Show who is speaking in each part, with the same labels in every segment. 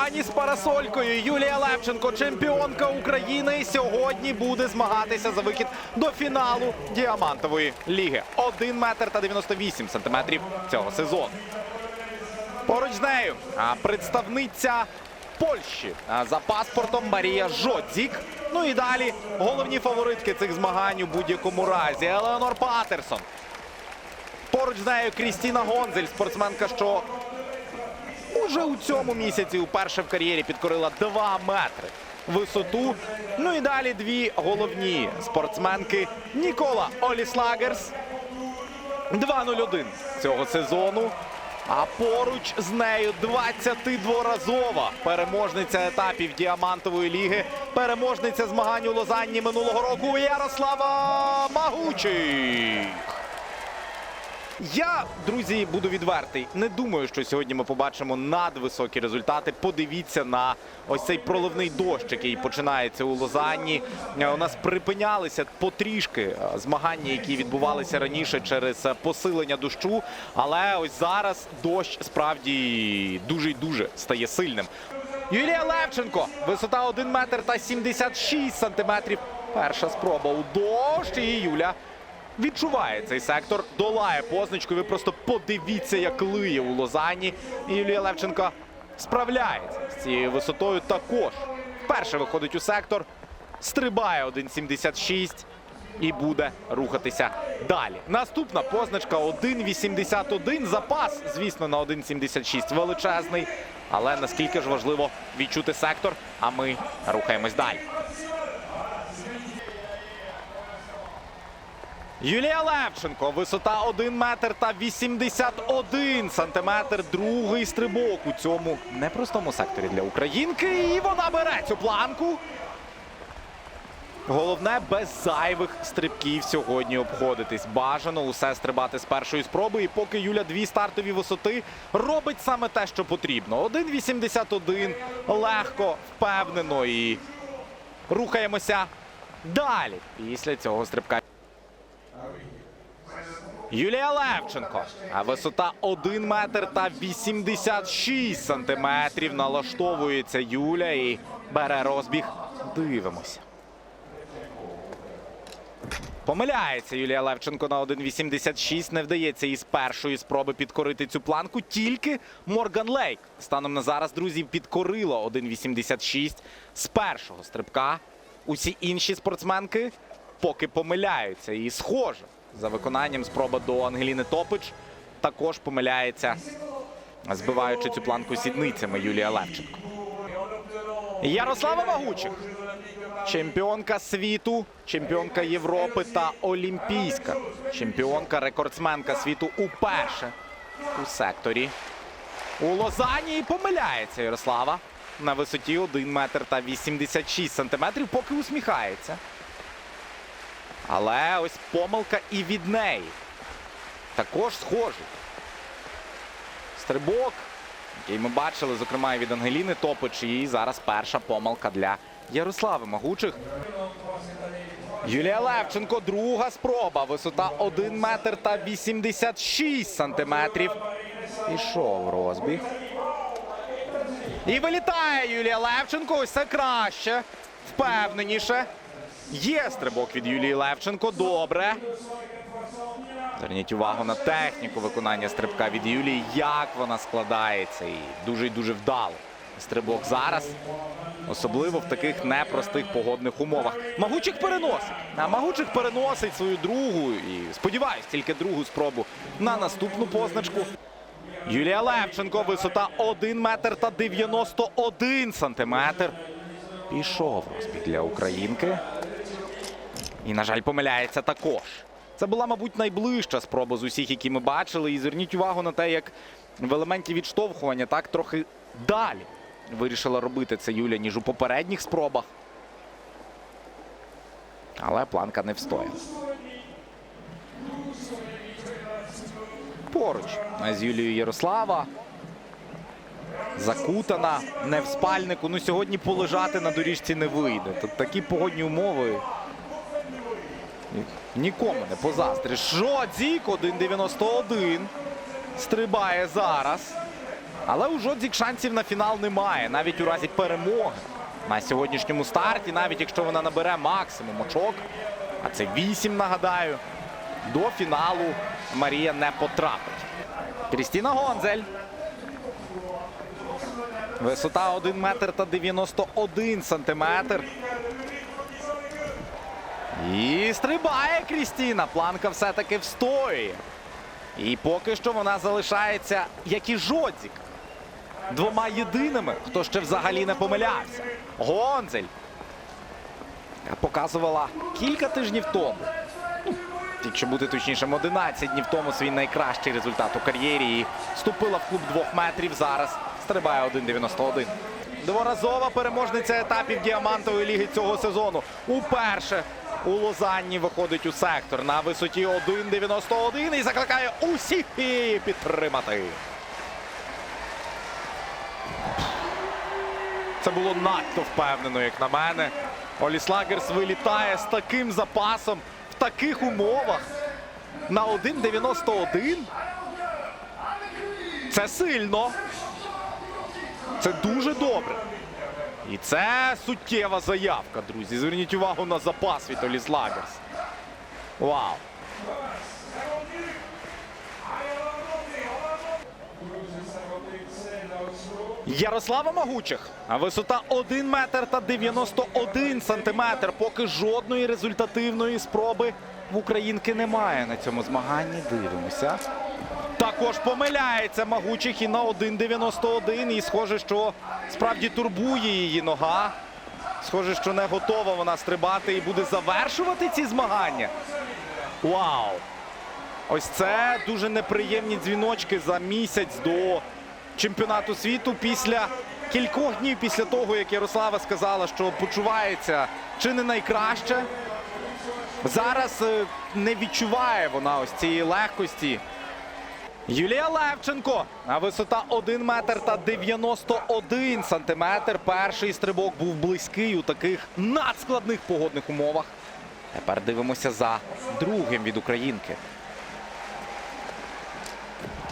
Speaker 1: Пані з парасолькою Юлія Левченко, чемпіонка України, сьогодні буде змагатися за вихід до фіналу діамантової ліги. 1 метр та 98 сантиметрів цього сезону. Поруч з нею представниця Польщі за паспортом Марія Жодзік. Ну і далі головні фаворитки цих змагань у будь-якому разі. Елеонор Патерсон. Поруч з нею Крістіна Гонзель, спортсменка, що уже у цьому місяці вперше в кар'єрі підкорила 2 метри висоту. Ну і далі дві головні спортсменки Нікола Оліслагерс 2.01 цього сезону. А поруч з нею 22-разова переможниця етапів діамантової ліги, переможниця змагань у Лозанні минулого року Ярослава Магучих. Я, друзі, буду відвертий. Не думаю, що сьогодні ми побачимо надвисокі результати. Подивіться на ось цей проливний дощ, який починається у Лозанні. Е, У нас припинялися потрішки е, змагання, які відбувалися раніше через е, посилення дощу. Але ось зараз дощ справді дуже й дуже стає сильним. Юлія Левченко, висота 1 метр та 76 сантиметрів. Перша спроба у дощ. І Юля відчуває цей сектор, долає позначку. Ви просто подивіться, як лиє у Лозанні. І Юлія Левченко справляється з цією висотою також. Вперше виходить у сектор, стрибає 1,76 і буде рухатися далі. Наступна позначка 1,81. Запас, звісно, на 1,76 величезний. Але наскільки ж важливо відчути сектор, а ми рухаємось далі. Юлія Левченко, висота 1 метр та 81 сантиметр. Другий стрибок у цьому непростому секторі для українки. І вона бере цю планку. Головне без зайвих стрибків сьогодні обходитись. Бажано усе стрибати з першої спроби. І поки Юля дві стартові висоти робить саме те, що потрібно. 1,81 легко, впевнено і рухаємося далі. Після цього стрибка. Юлія Левченко. А висота 1 метр та 86 сантиметрів. Налаштовується Юля і бере розбіг. Дивимося. Помиляється Юлія Левченко на 1,86. Не вдається із першої спроби підкорити цю планку. Тільки Морган Лейк. Станом на зараз, друзі, підкорила 1,86 з першого стрибка. Усі інші спортсменки поки помиляються. І схоже, за виконанням спроба до Ангеліни Топич також помиляється, збиваючи цю планку сідницями Юлія Левченко. Ярослава Магучих. Чемпіонка світу, чемпіонка Європи та олімпійська. Чемпіонка, рекордсменка світу уперше у секторі. У Лозані помиляється Ярослава на висоті 1 метр та 86 сантиметрів, поки усміхається. Але ось помилка і від неї. Також схожий. Стрибок, який ми бачили, зокрема, і від Ангеліни Топич. І зараз перша помилка для Ярослави Магучих. Юлія Левченко, друга спроба. Висота 1 метр та 86 сантиметрів. Пішов розбіг. І вилітає Юлія Левченко. Ось це краще. Впевненіше. Є стрибок від Юлії Левченко. Добре. Зверніть увагу на техніку виконання стрибка від Юлії, як вона складається. І дуже і дуже вдало. Стрибок зараз. Особливо в таких непростих погодних умовах. Магучих переносить. А Магучих переносить свою другу і сподіваюсь, тільки другу спробу на наступну позначку. Юлія Левченко, висота 1 метр та 91 сантиметр. Пішов розбіг для українки. І, на жаль, помиляється також. Це була, мабуть, найближча спроба з усіх, які ми бачили. І зверніть увагу на те, як в елементі відштовхування так трохи далі вирішила робити це Юля, ніж у попередніх спробах. Але планка не встояла. Поруч з Юлією Ярослава. Закутана, не в спальнику. Ну сьогодні полежати на доріжці не вийде. Тут такі погодні умови. Нікому не позаздриш. Жодзік 1,91. Стрибає зараз. Але у Жодзік шансів на фінал немає, навіть у разі перемоги на сьогоднішньому старті, навіть якщо вона набере максимум очок, а це 8, нагадаю, до фіналу Марія не потрапить. Крістіна Гонзель. Висота 1 метр та 91 сантиметр. І стрибає Крістіна. Планка все-таки встоює. І поки що вона залишається, як і Жодзік. Двома єдиними, хто ще взагалі не помилявся. Гонзель показувала кілька тижнів тому. Якщо бути точнішим, 11 днів тому свій найкращий результат у кар'єрі. І вступила в клуб двох метрів. Зараз стрибає 1,91. Дворазова переможниця етапів діамантової ліги цього сезону. Уперше у Лозанні виходить у сектор на висоті 1,91 і закликає усіх підтримати. Це було надто впевнено, як на мене. Оліслагерс вилітає з таким запасом в таких умовах на 1,91. Це сильно. Це дуже добре. І це суттєва заявка, друзі. Зверніть увагу на запас від Оліслагерс. Вау. Ярослава Магучих. Висота 1 метр та 91 сантиметр. Поки жодної результативної спроби в українки немає на цьому змаганні. Дивимося. Також помиляється Магучих і на 1,91. І схоже, що справді турбує її нога. Схоже, що не готова вона стрибати і буде завершувати ці змагання. Вау! Ось це дуже неприємні дзвіночки за місяць до чемпіонату світу після кількох днів після того, як Ярослава сказала, що почувається чи не найкраще. Зараз е, не відчуває вона ось цієї легкості. Юлія Левченко. А висота 1 метр та 91 сантиметр. Перший стрибок був близький у таких надскладних погодних умовах. Тепер дивимося за другим від українки.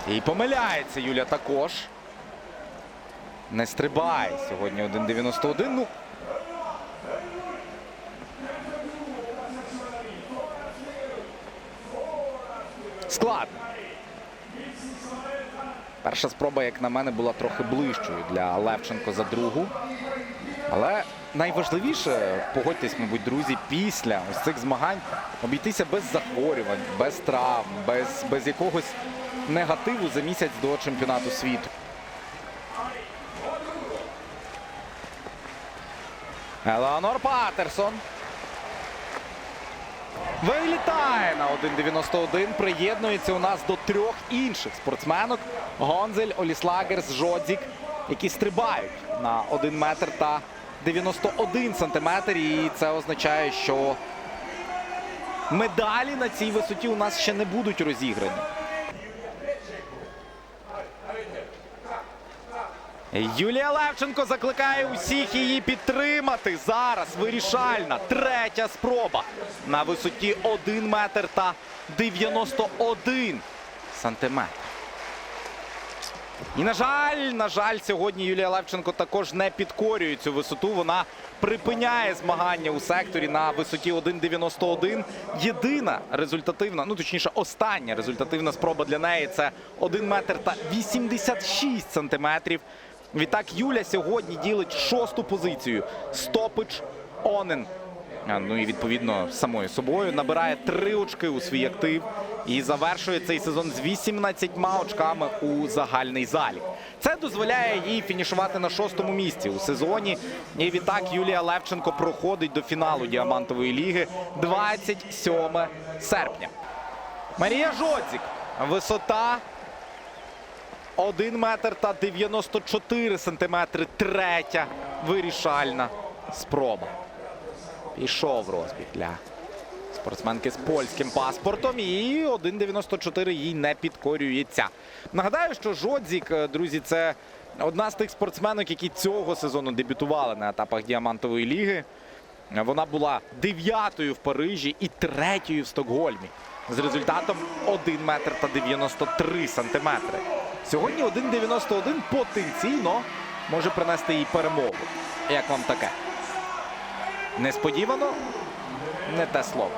Speaker 1: І помиляється Юля також. Не стрибає сьогодні 1,91. Ну. Складно. Перша спроба, як на мене, була трохи ближчою для Левченко за другу. Але найважливіше, погодьтесь, мабуть, друзі, після ось цих змагань обійтися без захворювань, без травм, без, без якогось негативу за місяць до чемпіонату світу. Елеонор Патерсон. Вилітає на 1,91. Приєднується у нас до трьох інших спортсменок. Гонзель, Оліслагерс, Жодзік, які стрибають на 1 метр та 91 сантиметр. І це означає, що медалі на цій висоті у нас ще не будуть розіграні. Юлія Левченко закликає усіх її підтримати. Зараз вирішальна третя спроба на висоті 1 метр та 91 сантиметр. І, на жаль, на жаль, сьогодні Юлія Левченко також не підкорює цю висоту. Вона припиняє змагання у секторі на висоті 1,91. Єдина результативна, ну точніше, остання результативна спроба для неї це 1 метр та 86 сантиметрів. Відтак Юля сьогодні ділить шосту позицію. Стопич Онен. Ну і відповідно самою собою набирає три очки у свій актив і завершує цей сезон з 18 очками у загальний залік. Це дозволяє їй фінішувати на шостому місці у сезоні. І відтак Юлія Левченко проходить до фіналу діамантової ліги 27 серпня. Марія Жодзік. Висота 1 метр та 94 сантиметри. Третя вирішальна спроба. Пішов розбіг для спортсменки з польським паспортом. І 1,94 їй не підкорюється. Нагадаю, що Жодзік, е, друзі, це одна з тих спортсменок, які цього сезону дебютували на етапах діамантової ліги. Вона була дев'ятою в Парижі і третьою в Стокгольмі з результатом 1 метр та 93 сантиметри. Сьогодні 1.91 потенційно може принести їй перемогу. Як вам таке? Несподівано? Не те слово.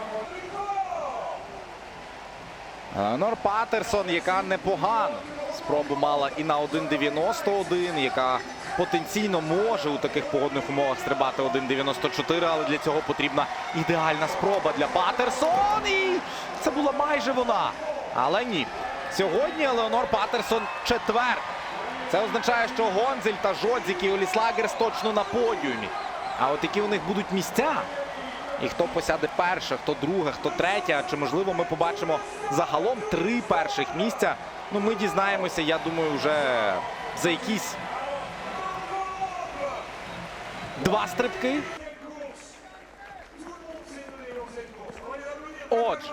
Speaker 1: Нор Патерсон, яка непогано спробу мала і на 1.91, яка потенційно може у таких погодних умовах стрибати 1.94, але для цього потрібна ідеальна спроба для Патерсон. І це була майже вона. Але ні. Сьогодні Леонор Патерсон четвер. Це означає, що Гонзель та Жодзік і Оліслагерс точно на подіумі. А от які у них будуть місця, і хто посяде перше, хто друге, хто третє, чи можливо ми побачимо загалом три перших місця. Ну, ми дізнаємося, я думаю, вже за якісь два стрибки. Отже,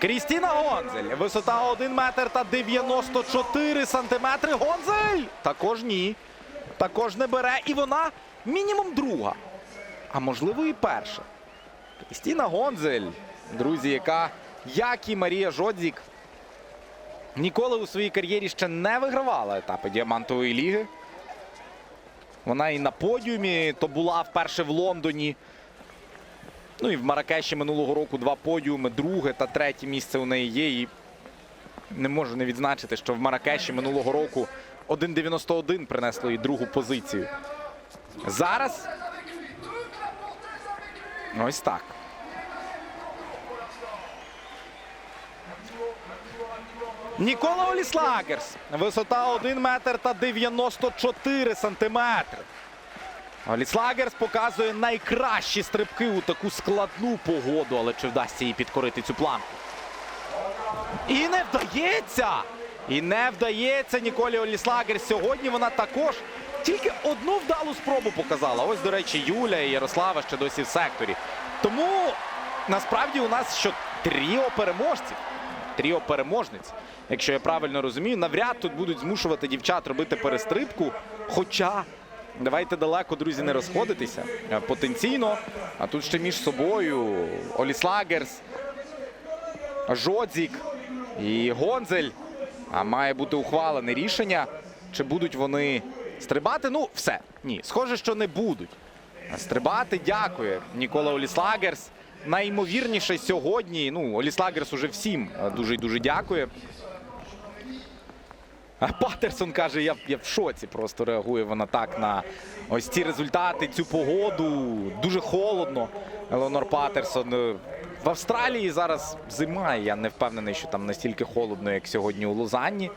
Speaker 1: Крістіна Гонзель. Висота 1 метр та 94 сантиметри. Гонзель! Також ні. Також не бере. І вона мінімум друга. А можливо і перша. Крістіна Гонзель, друзі, яка, як і Марія Жодзік, ніколи у своїй кар'єрі ще не вигравала етапи діамантової ліги. Вона і на подіумі, то була вперше в Лондоні. Ну і в Маракеші минулого року два подіуми, друге та третє місце у неї є. І не можу не відзначити, що в Маракеші минулого року 1.91 принесло їй другу позицію. Зараз ось так. Нікола Оліслагерс. Висота 1 метр та 94 сантиметри. Оліслагерс показує найкращі стрибки у таку складну погоду, але чи вдасться їй підкорити цю планку? І не вдається! І не вдається Ніколі Оліслагерс. Сьогодні вона також тільки одну вдалу спробу показала. Ось, до речі, Юля і Ярослава ще досі в секторі. Тому насправді у нас що тріо переможців. Тріо переможниць. Якщо я правильно розумію, навряд тут будуть змушувати дівчат робити перестрибку. Хоча давайте далеко, друзі, не розходитися. Е, Потенційно. А тут ще між собою Оліслагерс, Жодзік і Гонзель. А має бути ухвалене рішення. Чи будуть вони стрибати? Ну, все. Ні, схоже, що не будуть. Стрибати, дякує. Нікола Оліслагерс. Найімовірніше сьогодні. Ну, Оліслагерс уже всім е, дуже дуже дякує. Патерсон каже, я, я в шоці просто реагує вона так на ось ці результати, цю погоду. Дуже холодно. Елеонор Патерсон. е, В Австралії зараз зима. Я не впевнений, що там настільки холодно, як сьогодні у Лозанні.